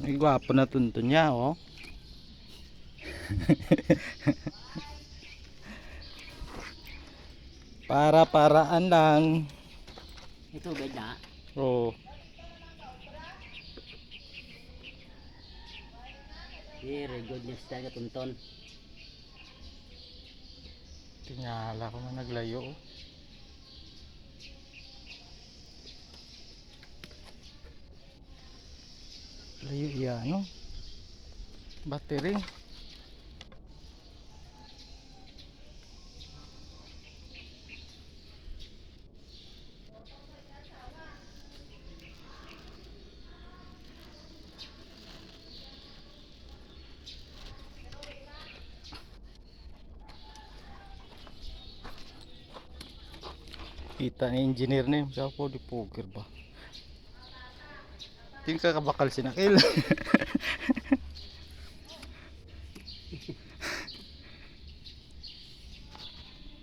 Ay, gwapo na tunto niya, oh. Para-paraan lang. Ito beda. Oh. Very good news talaga tunton. Tingala ko na naglayo. oh. Layo yan, no? Battery. Kita ni engineer. Siya po di poker ba? Tingin ka kabakal sinakil.